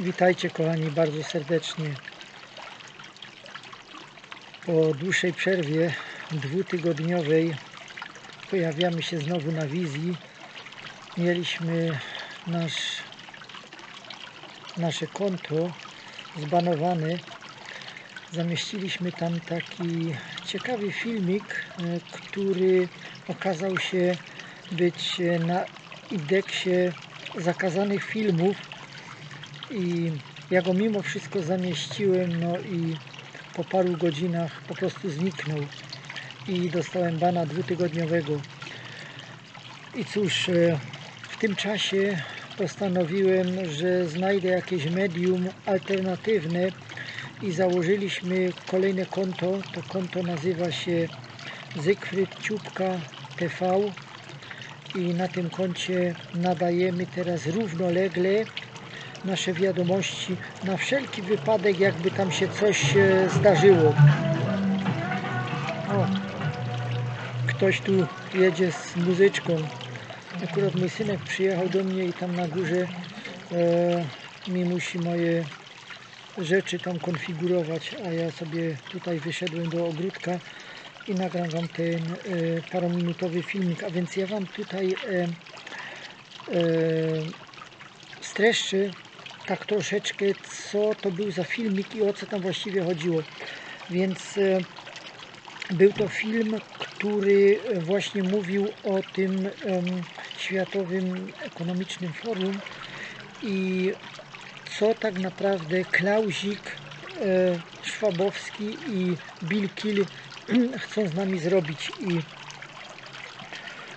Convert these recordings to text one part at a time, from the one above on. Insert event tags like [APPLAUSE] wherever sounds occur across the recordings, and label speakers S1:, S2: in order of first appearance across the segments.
S1: Witajcie kochani bardzo serdecznie. Po dłuższej przerwie dwutygodniowej pojawiamy się znowu na wizji. Mieliśmy nasz, nasze konto zbanowane. Zamieściliśmy tam taki ciekawy filmik, e, który okazał się być e, na indeksie zakazanych filmów i ja go mimo wszystko zamieściłem, no i po paru godzinach po prostu zniknął i dostałem bana dwutygodniowego. I cóż, e, w tym czasie postanowiłem, że znajdę jakieś medium alternatywne i założyliśmy kolejne konto. To konto nazywa się Zygfryd Ciupka TV i na tym koncie nadajemy teraz równolegle nasze wiadomości na wszelki wypadek, jakby tam się coś e, zdarzyło. O, ktoś tu jedzie z muzyczką. Akurat mój synek przyjechał do mnie i tam na górze e, mi musi moje rzeczy tam konfigurować, a ja sobie tutaj wyszedłem do ogródka i nagram Wam ten e, parominutowy filmik, a więc ja Wam tutaj e, e, streszczę tak troszeczkę, co to był za filmik i o co tam właściwie chodziło. Więc e, był to film, który właśnie mówił o tym Światowym Ekonomicznym Forum i co tak naprawdę Klauzik, e, Szwabowski i Bill Kill [CLEARS THROAT] chcą z nami zrobić i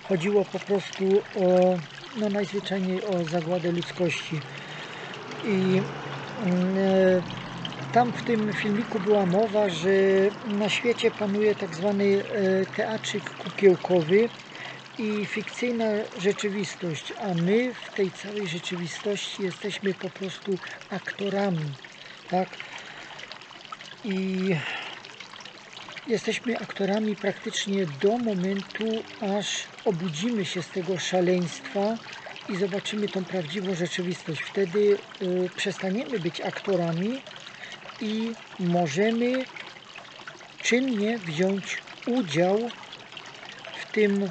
S1: chodziło po prostu o no najzwyczajniej o zagładę ludzkości i mm, e, tam w tym filmiku była mowa, że na świecie panuje tak zwany e, teatrzyk kukiełkowy i fikcyjna rzeczywistość, a my w tej całej rzeczywistości jesteśmy po prostu aktorami, tak? I jesteśmy aktorami praktycznie do momentu, aż obudzimy się z tego szaleństwa i zobaczymy tą prawdziwą rzeczywistość. Wtedy y, przestaniemy być aktorami i możemy czynnie wziąć udział w tym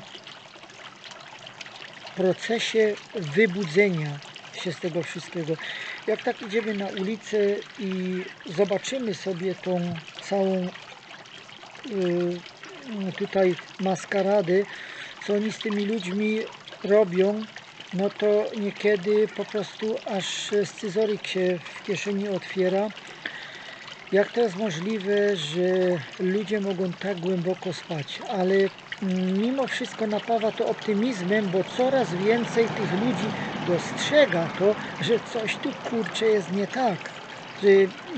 S1: procesie wybudzenia się z tego wszystkiego. Jak tak idziemy na ulicę i zobaczymy sobie tą całą y, tutaj maskaradę, co oni z tymi ludźmi robią, no to niekiedy po prostu aż scyzoryk się w kieszeni otwiera. Jak to jest możliwe, że ludzie mogą tak głęboko spać, ale mimo wszystko napawa to optymizmem, bo coraz więcej tych ludzi dostrzega to, że coś tu kurcze jest nie tak. Że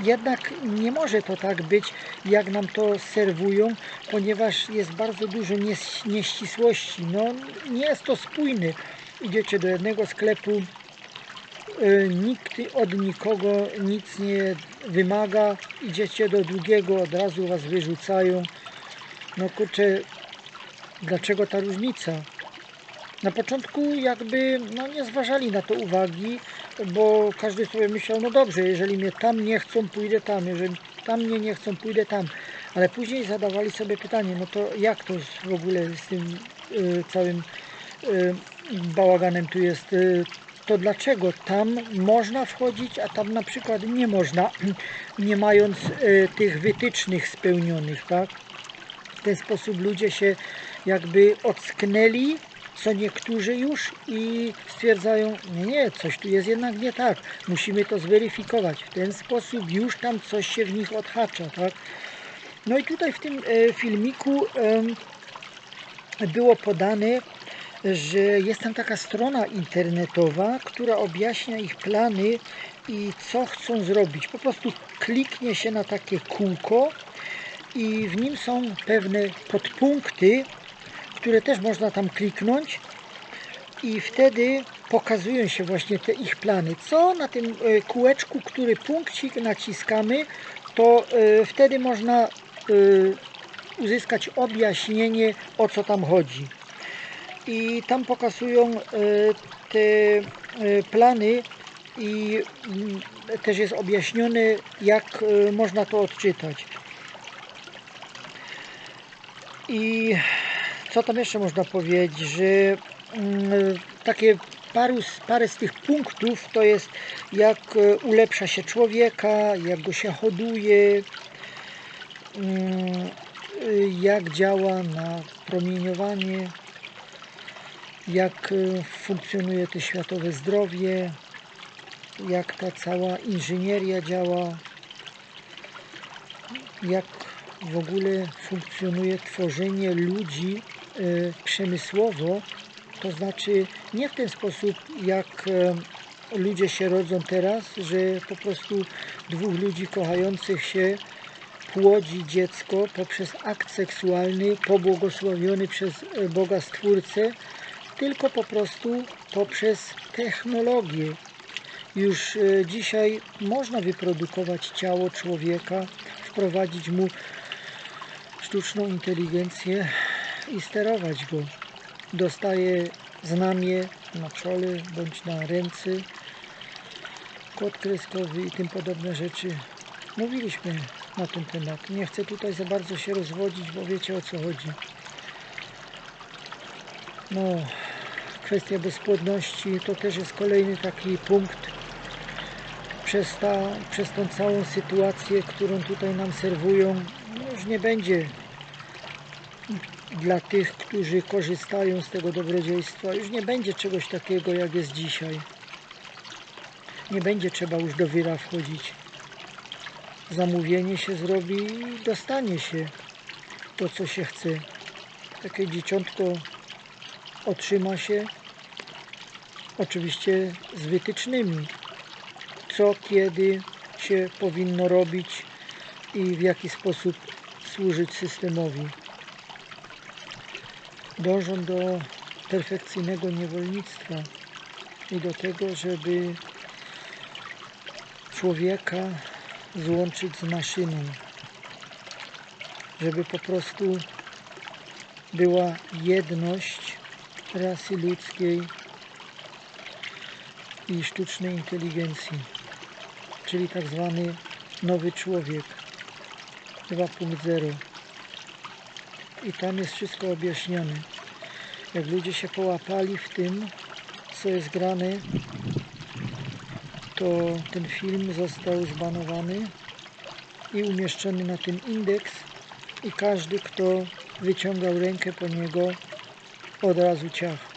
S1: jednak nie może to tak być, jak nam to serwują, ponieważ jest bardzo dużo nieścisłości. No, nie jest to spójny. Idziecie do jednego sklepu, y, nikt od nikogo nic nie wymaga, idziecie do drugiego, od razu was wyrzucają. No kurczę, dlaczego ta różnica? Na początku jakby no, nie zważali na to uwagi, bo każdy sobie myślał, no dobrze, jeżeli mnie tam nie chcą, pójdę tam, jeżeli tam mnie nie chcą, pójdę tam. Ale później zadawali sobie pytanie, no to jak to w ogóle z tym y, całym y, bałaganem tu jest? Y, to dlaczego tam można wchodzić, a tam na przykład nie można, [CLEARS THROAT] nie mając y, tych wytycznych spełnionych, tak? W ten sposób ludzie się jakby ocknęli, co niektórzy już i stwierdzają, nie, nie, coś tu jest jednak nie tak, musimy to zweryfikować. W ten sposób już tam coś się w nich odhacza, tak? No i tutaj w tym e, filmiku było podane, że jest tam taka strona internetowa, która objaśnia ich plany i co chcą zrobić. Po prostu kliknie się na takie kółko i w nim są pewne podpunkty, które też można tam kliknąć i wtedy pokazują się właśnie te ich plany. Co na tym e, kółeczku, który punkcik naciskamy, to e, wtedy można e, uzyskać objaśnienie o co tam chodzi. I tam pokazują te plany i mm, też jest objaśnione, jak e, można to odczytać. I co tam jeszcze można powiedzieć, że mm, takie paru, parę z tych punktów to jest jak e, ulepsza się człowieka, jak go się hoduje, mm, jak działa na promieniowanie, jak e, funkcjonuje to światowe zdrowie, jak ta cała inżynieria działa, jak w ogóle funkcjonuje tworzenie ludzi e, przemysłowo, to znaczy nie w ten sposób, jak e, ludzie się rodzą teraz, że po prostu dwóch ludzi kochających się płodzi dziecko poprzez akt seksualny pobłogosławiony przez Boga Stwórcę, tylko po prostu poprzez technologię. Już e, dzisiaj można wyprodukować ciało człowieka, wprowadzić mu sztuczną inteligencję i sterować go. Dostaje znamie na czole bądź na ręce, kod kreskowy i tym podobne rzeczy. Mówiliśmy na ten temat. Nie chcę tutaj za bardzo się rozwodzić, bo wiecie o co chodzi. No, kwestia bezpłodności to też jest kolejny taki punkt przez, ta, przez tą całą sytuację, którą tutaj nam serwują. No już nie będzie dla tych, którzy korzystają z tego dobrodziejstwa, już nie będzie czegoś takiego, jak jest dzisiaj. Nie będzie trzeba już do wyra wchodzić. Zamówienie się zrobi i dostanie się to, co się chce. Takie dzieciątko otrzyma się, oczywiście z wytycznymi, co, kiedy się powinno robić i w jaki sposób służyć systemowi. Dążą do perfekcyjnego niewolnictwa i do tego, żeby człowieka złączyć z maszyną, żeby po prostu była jedność rasy ludzkiej i sztucznej inteligencji, czyli tak zwany nowy człowiek 2.0. I tam jest wszystko objaśnione. Jak ludzie się połapali w tym, co jest grane, to ten film został zbanowany i umieszczony na ten indeks i każdy, kto wyciągał rękę po niego, od razu ciach.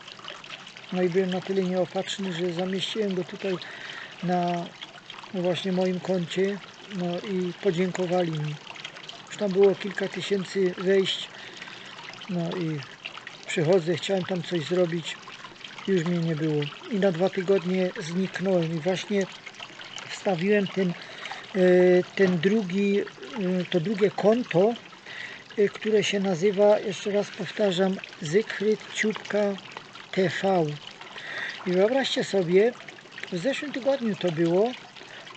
S1: No i byłem na tyle nieopatrzny, że zamieściłem go tutaj na no właśnie moim koncie no i podziękowali mi. Już tam było kilka tysięcy wejść no i przychodzę, chciałem tam coś zrobić, już mnie nie było. I na dwa tygodnie zniknąłem i właśnie wstawiłem ten, e, ten drugi, e, to drugie konto, e, które się nazywa, jeszcze raz powtarzam, Zykryt Ciupka TV. I wyobraźcie sobie, w zeszłym tygodniu to było,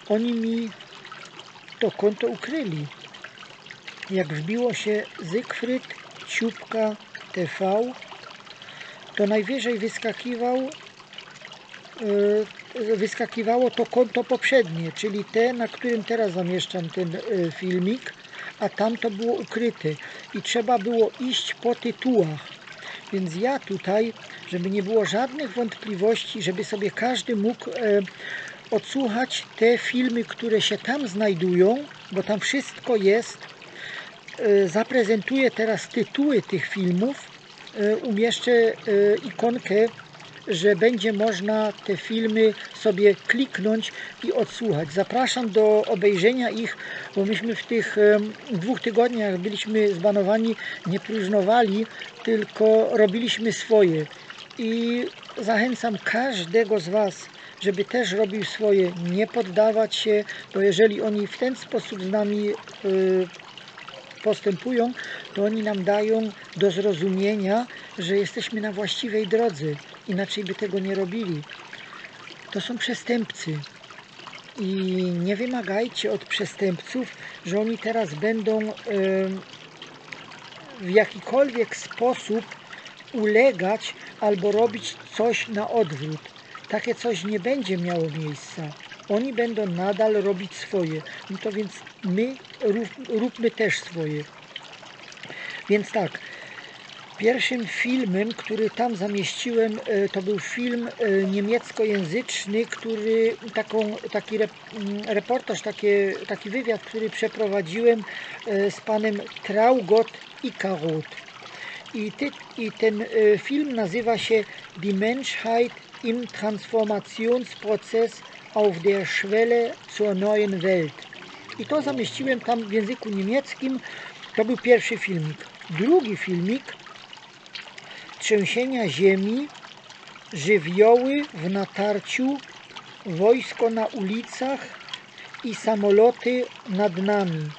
S1: oni mi to konto ukryli. Jak wbiło się Zygfryd Ciupka TV, to najwyżej wyskakiwał, e, wyskakiwało to konto poprzednie, czyli te, na którym teraz zamieszczam ten e, filmik, a tam to było ukryte i trzeba było iść po tytułach. Więc ja tutaj, żeby nie było żadnych wątpliwości, żeby sobie każdy mógł e, odsłuchać te filmy, które się tam znajdują, bo tam wszystko jest. E, zaprezentuję teraz tytuły tych filmów. E, umieszczę ikonkę, że będzie można te filmy sobie kliknąć i odsłuchać. Zapraszam do obejrzenia ich, bo myśmy w tych dwóch tygodniach byliśmy zbanowani, nie próżnowali, tylko robiliśmy swoje. I zachęcam każdego z Was, żeby też robił swoje, nie poddawać się, bo jeżeli oni w ten sposób z nami y, postępują, to oni nam dają do zrozumienia, że jesteśmy na właściwej drodze. Inaczej by tego nie robili. To są przestępcy. I nie wymagajcie od przestępców, że oni teraz będą em, w jakikolwiek sposób ulegać albo robić coś na odwrót. takie coś nie będzie miało miejsca. Oni będą nadal robić swoje. No to więc my rób, róbmy też swoje. Więc tak, pierwszym filmem, który tam zamieściłem, e, to był film e, niemieckojęzyczny, który taką, taki mm, reportaż, takie, taki wywiad, który przeprowadziłem e, z panem Traugot Ikarot. I, ty, I ten film nazywa się Die Menschheit im Transformationsprozess auf der Schwelle zur neuen Welt. I to zamieściłem tam w języku niemieckim. To był pierwszy filmik. Drugi filmik trzęsienia ziemi, żywioły w natarciu, wojsko na ulicach i samoloty nad nami.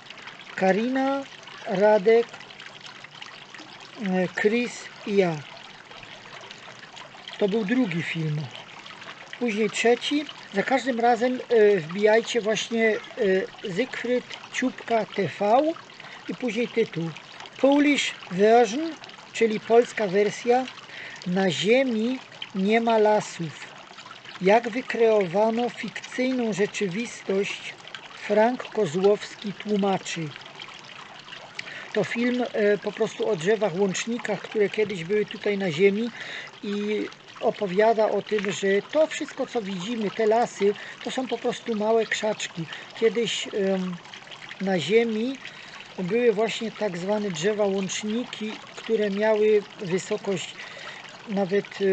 S1: Karina, Radek, e, Chris i ja. To był drugi film. Później trzeci. Za każdym razem e, wbijajcie właśnie e, Zygfryd Ciupka TV i później tytuł Polish version, czyli polska wersja Na ziemi nie ma lasów. Jak wykreowano fikcyjną rzeczywistość Frank Kozłowski tłumaczy. To film e, po prostu o drzewach, łącznikach, które kiedyś były tutaj na ziemi i opowiada o tym, że to wszystko co widzimy, te lasy, to są po prostu małe krzaczki. Kiedyś na ziemi były właśnie tak zwane drzewa łączniki, które miały wysokość nawet e,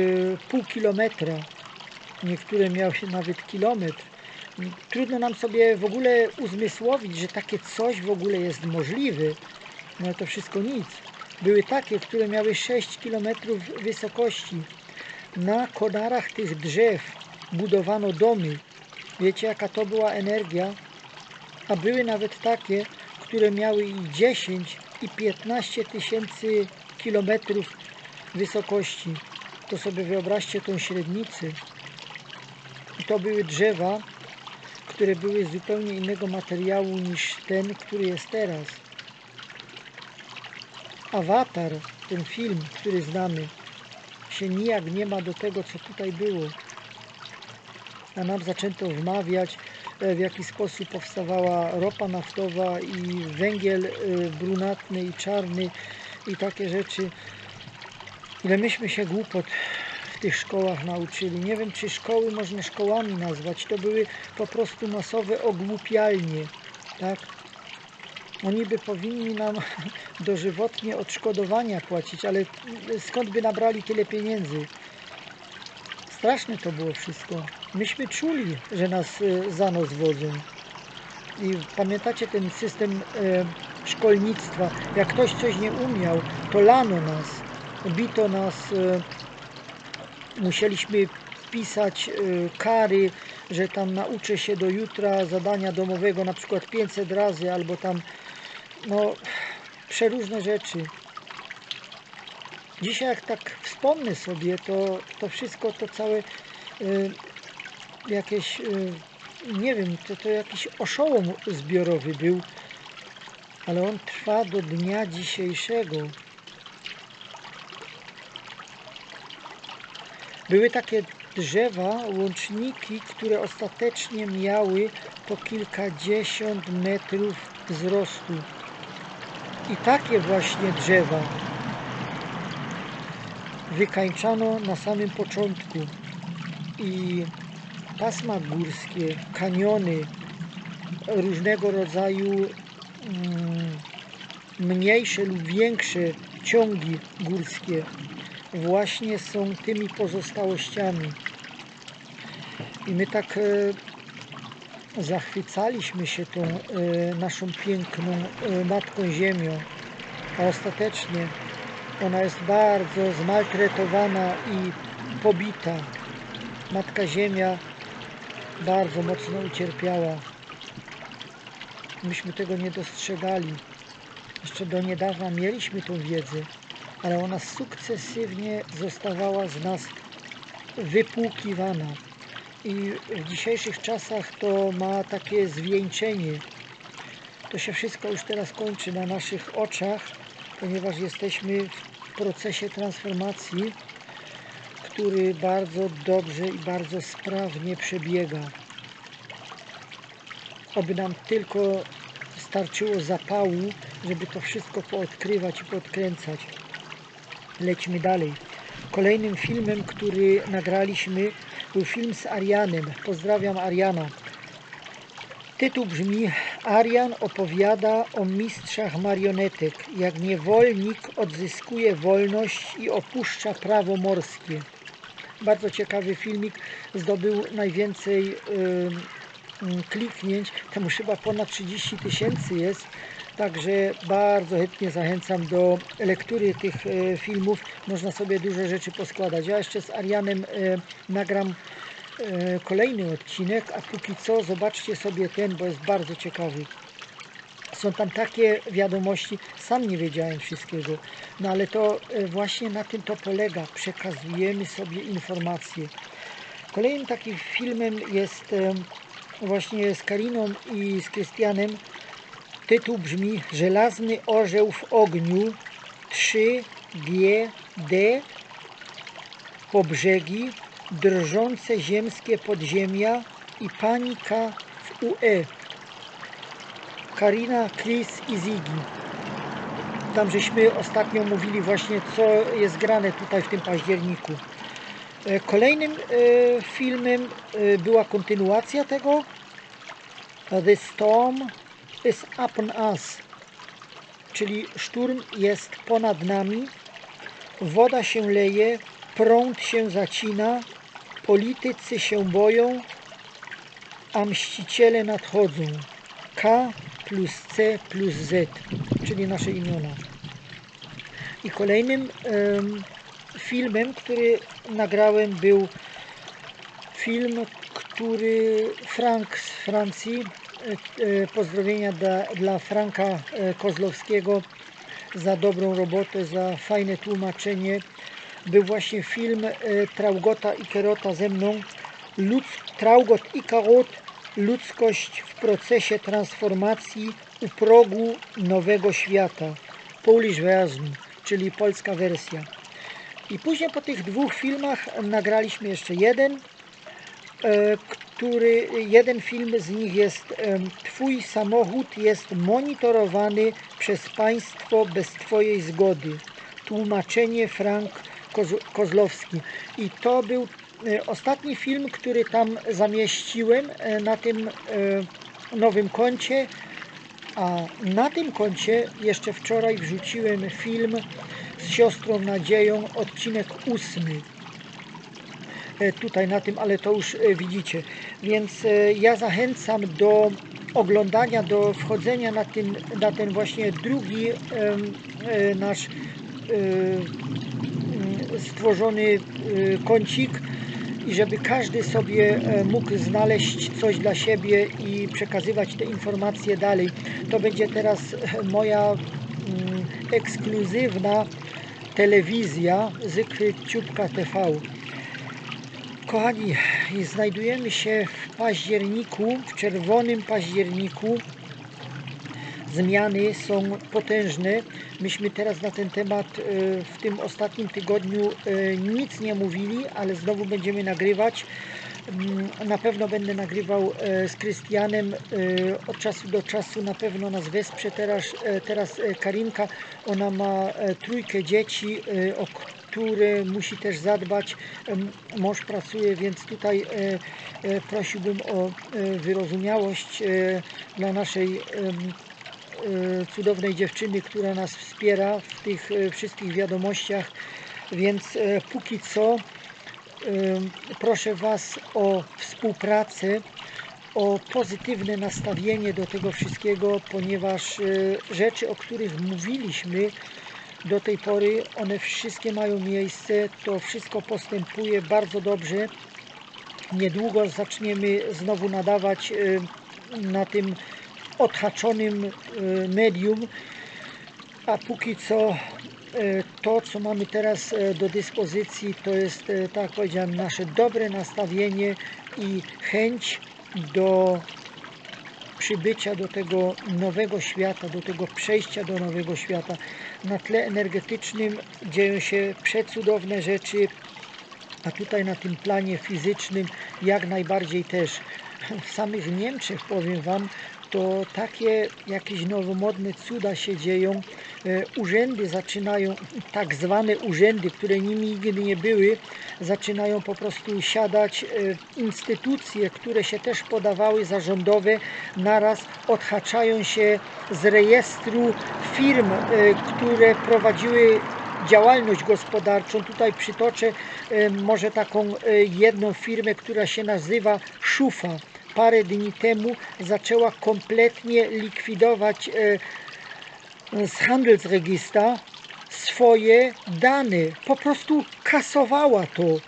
S1: pół kilometra. Niektóre miały nawet kilometr. Trudno nam sobie w ogóle uzmysłowić, że takie coś w ogóle jest możliwe. No to wszystko nic. Były takie, które miały 6 km wysokości. Na konarach tych drzew budowano domy. Wiecie jaka to była energia? A były nawet takie, które miały i 10 i 15 tysięcy kilometrów wysokości. To sobie wyobraźcie tą średnicę. I to były drzewa, które były z zupełnie innego materiału niż ten, który jest teraz. Awatar, ten film, który znamy, się nijak nie ma do tego, co tutaj było. A nam zaczęto wmawiać, e, w jaki sposób powstawała ropa naftowa i węgiel e, brunatny i czarny i takie rzeczy. Ile myśmy się głupot w tych szkołach nauczyli. Nie wiem, czy szkoły można szkołami nazwać. To były po prostu masowe ogłupialnie. Tak? Oni by powinni nam [LAUGHS] dożywotnie odszkodowania płacić, ale skąd by nabrali tyle pieniędzy? Straszne to było wszystko. Myśmy czuli, że nas e, za nos wodzą. I pamiętacie ten system e, szkolnictwa? Jak ktoś coś nie umiał, to lano nas, bito nas, e, musieliśmy pisać e, kary, że tam nauczę się do jutra zadania domowego na przykład 500 razy, albo tam no przeróżne rzeczy. Dzisiaj jak tak wspomnę sobie, to, to wszystko, to całe y, jakieś, nie wiem, to, to jakiś oszołom zbiorowy był, ale on trwa do dnia dzisiejszego. Były takie drzewa, łączniki, które ostatecznie miały po kilkadziesiąt metrów wzrostu. I takie właśnie drzewa wykańczano na samym początku. I pasma górskie, kaniony, różnego rodzaju mniejsze lub większe ciągi górskie właśnie są tymi pozostałościami. I my tak e, zachwycaliśmy się tą e, naszą piękną e, Matką Ziemią, a ostatecznie ona jest bardzo zmaltretowana i pobita. Matka Ziemia bardzo mocno ucierpiała. Myśmy tego nie dostrzegali. Jeszcze do niedawna mieliśmy tą wiedzę, ale ona sukcesywnie zostawała z nas wypłukiwana. I w dzisiejszych czasach to ma takie zwieńczenie. To się wszystko już teraz kończy na naszych oczach, ponieważ jesteśmy w procesie transformacji, który bardzo dobrze i bardzo sprawnie przebiega. Oby nam tylko starczyło zapału, żeby to wszystko poodkrywać i podkręcać. Lećmy dalej. Kolejnym filmem, który nagraliśmy, był film z Arianem. Pozdrawiam Ariana. Tytuł brzmi Arian opowiada o mistrzach marionetek, jak niewolnik odzyskuje wolność i opuszcza prawo morskie. Bardzo ciekawy filmik, zdobył najwięcej kliknięć, tam już chyba ponad 30 tysięcy jest, także bardzo chętnie zachęcam do lektury tych y, filmów, można sobie dużo rzeczy poskładać. Ja jeszcze z Arianem y, nagram e, kolejny odcinek, a póki co zobaczcie sobie ten, bo jest bardzo ciekawy. Są tam takie wiadomości, sam nie wiedziałem wszystkiego, no ale to e, właśnie na tym to polega, przekazujemy sobie informacje. Kolejnym takim filmem jest e, właśnie z Kariną i z Krystianem. Tytuł brzmi Żelazny orzeł w ogniu 3GD po brzegi drżące ziemskie podziemia i panika w UE. Karina, Chris i Ziggy. Tam żeśmy ostatnio mówili właśnie, co jest grane tutaj w tym październiku. E, Kolejnym e, filmem e, była kontynuacja tego. The Storm is upon us, czyli szturm jest ponad nami. Woda się leje, prąd się zacina, politycy się boją, a mściciele nadchodzą. K plus C plus Z, czyli nasze imiona. I kolejnym em, filmem, który nagrałem był film, który Frank z Francji, e, e, pozdrowienia dla, dla Franka e, Kozlowskiego za dobrą robotę, za fajne tłumaczenie. Był właśnie film Traugota i Kerota ze mną. Ludz, Traugot i Karot, ludzkość w procesie transformacji u progu nowego świata. Polish version, czyli polska wersja. I później po tych dwóch filmach nagraliśmy jeszcze jeden, e, który jeden film z nich jest em, Twój samochód jest monitorowany przez państwo bez Twojej zgody. Tłumaczenie Frank Koz- Kozlowski. I to był e, ostatni film, który tam zamieściłem e, na tym e, nowym koncie. A na tym koncie jeszcze wczoraj wrzuciłem film z siostrą Nadzieją, odcinek ósmy e, tutaj na tym, ale to już e, widzicie. Więc e, ja zachęcam do oglądania, do wchodzenia na ten, na ten właśnie drugi nasz mm, stworzony kącik i żeby każdy sobie mógł znaleźć coś dla siebie i przekazywać te informacje dalej. To będzie teraz moja mm, ekskluzywna telewizja Zykry Ciupka TV. Kochani, znajdujemy się w październiku, w czerwonym październiku. Zmiany są potężne. Myśmy teraz na ten temat e, w tym ostatnim tygodniu e, nic nie mówili, ale znowu będziemy nagrywać. Mm, Na pewno będę nagrywał e, z Krystianem e, od czasu do czasu. Na pewno nas wesprze teraz, e, teraz Karinka. Ona ma trójkę dzieci, o które musi też zadbać. Mąż pracuje, więc tutaj prosiłbym o wyrozumiałość dla naszej cudownej dziewczyny, która nas wspiera w tych wszystkich wiadomościach. Więc póki co proszę Was o współpracę, o pozytywne nastawienie do tego wszystkiego, ponieważ y, rzeczy, o których mówiliśmy do tej pory, one wszystkie mają miejsce, to wszystko postępuje bardzo dobrze. Niedługo zaczniemy znowu nadawać y, na tym odhaczonym y, medium, a póki co to, co mamy teraz e, do dyspozycji, to jest, e, tak jak powiedziałem, nasze dobre nastawienie i chęć do przybycia do tego nowego świata, do tego przejścia do nowego świata. Na tle energetycznym dzieją się przecudowne rzeczy. a tutaj na tym planie fizycznym jak najbardziej też. W samych Niemczech powiem Wam, to takie jakieś nowomodne cuda się dzieją. E, Urzędy zaczynają, tak zwane urzędy, które nimi nigdy nie były, zaczynają po prostu siadać. E, Instytucje, które się też podawały za rządowe, naraz odhaczają się z rejestru firm, e, które prowadziły działalność gospodarczą. Tutaj przytoczę może taką jedną firmę, która się nazywa Szufa. Parę dni temu zaczęła kompletnie likwidować z Handelsregistra swoje dane. Po prostu kasowała to.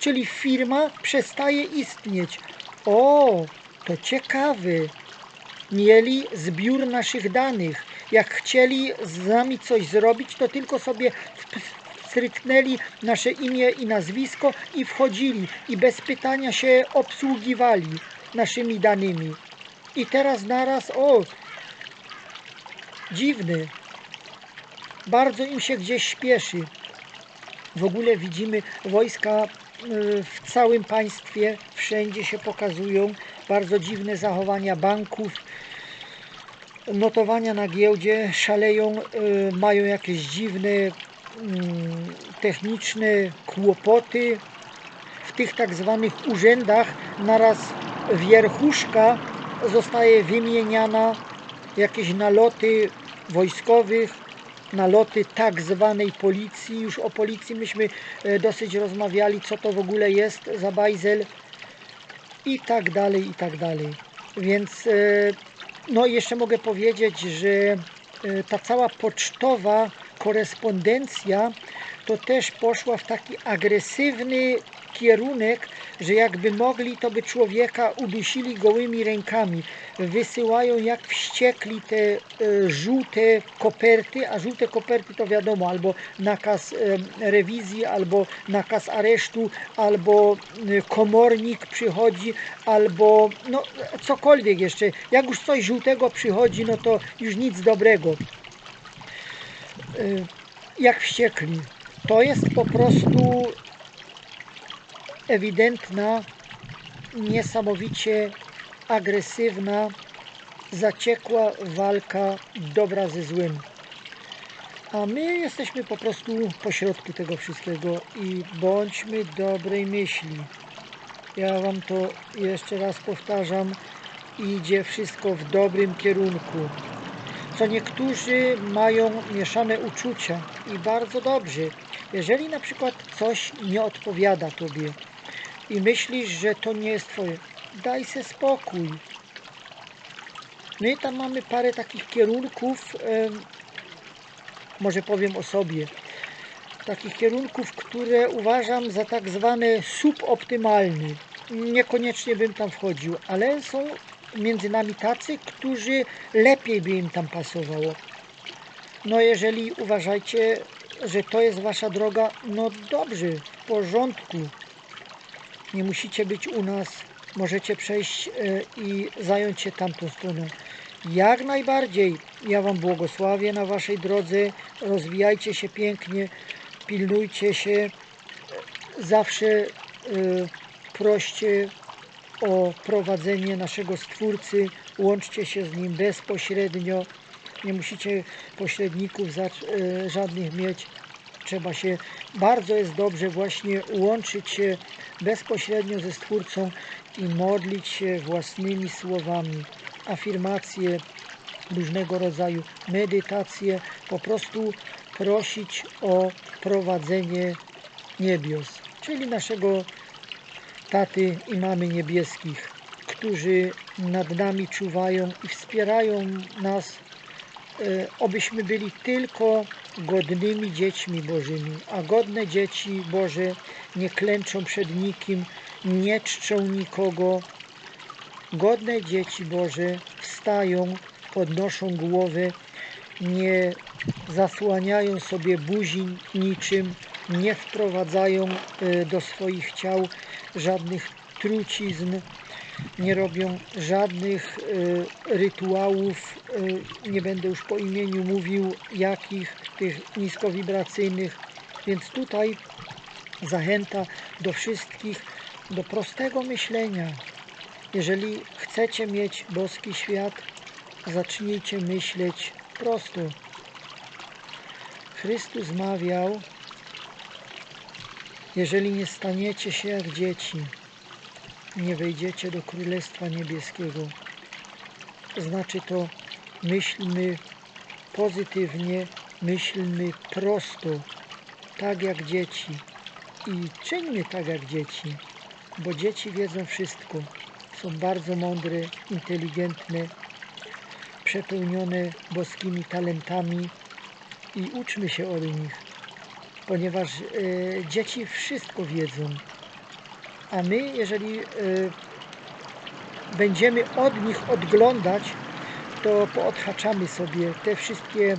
S1: Czyli firma przestaje istnieć. O, to ciekawe mieli zbiór naszych danych. Jak chcieli z nami coś zrobić, to tylko sobie stryknęli nasze imię i nazwisko i wchodzili i bez pytania się obsługiwali naszymi danymi. I teraz naraz, o, dziwny, bardzo im się gdzieś śpieszy. W ogóle widzimy wojska y, w całym państwie, wszędzie się pokazują bardzo dziwne zachowania banków. Notowania na giełdzie szaleją, y, mają jakieś dziwne mm, techniczne kłopoty. W tych tak zwanych urzędach naraz wierchuszka zostaje wymieniana, jakieś naloty wojskowych, naloty tak zwanej policji. Już o policji myśmy e, dosyć rozmawiali, co to w ogóle jest za bajzel i tak dalej, i tak dalej. Więc e, no jeszcze mogę powiedzieć, że e, ta cała pocztowa korespondencja to też poszła w taki agresywny kierunek, że jakby mogli, to by człowieka udusili gołymi rękami. Wysyłają jak wściekli te e, żółte koperty, a żółte koperty to wiadomo, albo nakaz e, rewizji, albo nakaz aresztu, albo e, komornik przychodzi, albo no cokolwiek jeszcze. Jak już coś żółtego przychodzi, no to już nic dobrego. Jak wściekli. To jest po prostu ewidentna, niesamowicie agresywna, zaciekła walka dobra ze złym. A my jesteśmy po prostu pośrodku tego wszystkiego i bądźmy dobrej myśli. Ja Wam to jeszcze raz powtarzam, idzie wszystko w dobrym kierunku. Co niektórzy mają mieszane uczucia i bardzo dobrze. Jeżeli na przykład coś nie odpowiada Tobie, i myślisz, że to nie jest twoje, daj se spokój. My tam mamy parę takich kierunków, może powiem o sobie, takich kierunków, które uważam za tak zwane suboptymalne. Niekoniecznie bym tam wchodził, ale są między nami tacy, którzy lepiej by im tam pasowało. No jeżeli uważajcie, że to jest wasza droga, no dobrze, w porządku nie musicie być u nas, możecie przejść e, i zająć się tamtą stroną. Jak najbardziej ja Wam błogosławię na Waszej drodze, rozwijajcie się pięknie, pilnujcie się, zawsze e, proście o prowadzenie naszego Stwórcy, łączcie się z Nim bezpośrednio, nie musicie pośredników e, żadnych mieć, trzeba się, bardzo jest dobrze właśnie łączyć się bezpośrednio ze Stwórcą i modlić się własnymi słowami, afirmacje, różnego rodzaju medytacje, po prostu prosić o prowadzenie niebios, czyli naszego taty i mamy niebieskich, którzy nad nami czuwają i wspierają nas obyśmy byli tylko godnymi dziećmi Bożymi, a godne dzieci Boże nie klęczą przed nikim, nie czczą nikogo. Godne dzieci Boże wstają, podnoszą głowę, nie zasłaniają sobie buzi niczym, nie wprowadzają e, do swoich ciał żadnych trucizn, nie robią żadnych y, rytuałów, y, nie będę już po imieniu mówił jakich, tych niskowibracyjnych, więc tutaj zachęta do wszystkich do prostego myślenia. Jeżeli chcecie mieć boski świat, zacznijcie myśleć prosto. Chrystus mawiał, jeżeli nie staniecie się jak dzieci, nie wejdziecie do Królestwa Niebieskiego. Znaczy to myślmy pozytywnie, myślmy prosto, tak jak dzieci. I czyńmy tak jak dzieci, bo dzieci wiedzą wszystko. Są bardzo mądre, inteligentne, przepełnione boskimi talentami i uczmy się od nich, ponieważ e, dzieci wszystko wiedzą. A my, jeżeli e, będziemy od nich odglądać, to poodhaczamy sobie te wszystkie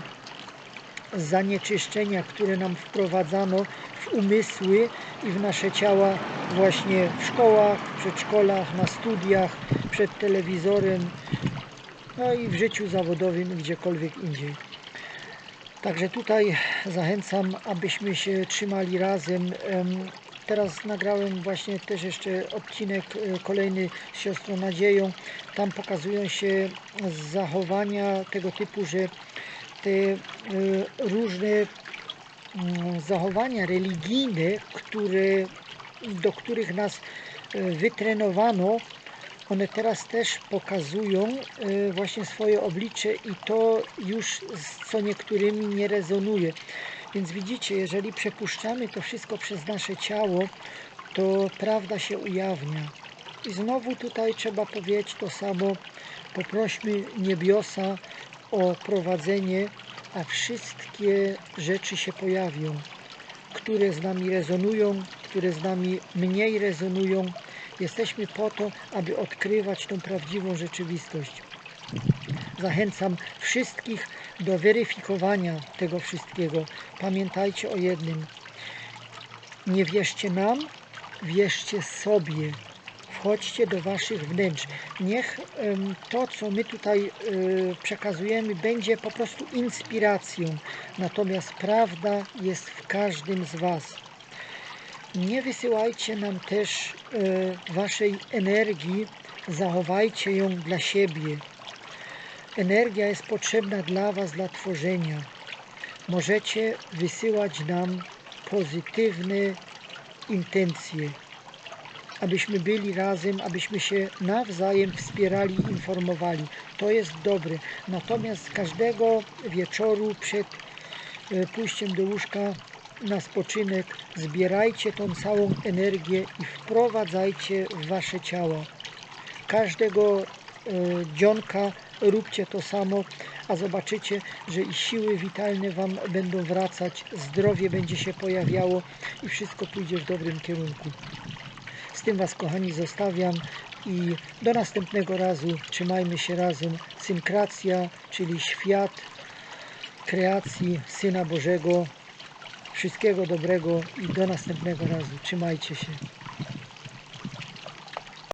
S1: zanieczyszczenia, które nam wprowadzano w umysły i w nasze ciała właśnie w szkołach, w przedszkolach, na studiach, przed telewizorem, no i w życiu zawodowym gdziekolwiek indziej. Także tutaj zachęcam, abyśmy się trzymali razem. Teraz nagrałem właśnie też jeszcze odcinek e, kolejny z siostrą Nadzieją. Tam pokazują się zachowania tego typu, że te e, różne mm, zachowania religijne, które, do których nas e, wytrenowano, one teraz też pokazują właśnie swoje oblicze i to już z co niektórymi nie rezonuje. Więc widzicie, jeżeli przepuszczamy to wszystko przez nasze ciało, to prawda się ujawnia. I znowu tutaj trzeba powiedzieć to samo. Poprośmy niebiosa o prowadzenie, a wszystkie rzeczy się pojawią, które z nami rezonują, które z nami mniej rezonują. Jesteśmy po to, aby odkrywać tą prawdziwą rzeczywistość. Zachęcam wszystkich do weryfikowania tego wszystkiego. Pamiętajcie o jednym. Nie wierzcie nam, wierzcie sobie. Wchodźcie do waszych wnętrz. Niech to, co my tutaj e, przekazujemy, będzie po prostu inspiracją. Natomiast prawda jest w każdym z was. Nie wysyłajcie nam też e, waszej energii, zachowajcie ją dla siebie. Energia jest potrzebna dla Was, dla tworzenia. Możecie wysyłać nam pozytywne intencje, abyśmy byli razem, abyśmy się nawzajem wspierali i informowali. To jest dobre. Natomiast każdego wieczoru przed e, pójściem do łóżka na spoczynek zbierajcie tą całą energię i wprowadzajcie w Wasze ciała. Każdego e, dzionka róbcie to samo, a zobaczycie, że i siły witalne Wam będą wracać, zdrowie będzie się pojawiało i wszystko pójdzie w dobrym kierunku. Z tym Was, kochani, zostawiam i do następnego razu. Trzymajmy się razem. Synkracja, czyli świat kreacji Syna Bożego. Wszystkiego dobrego i do następnego razu. Trzymajcie się.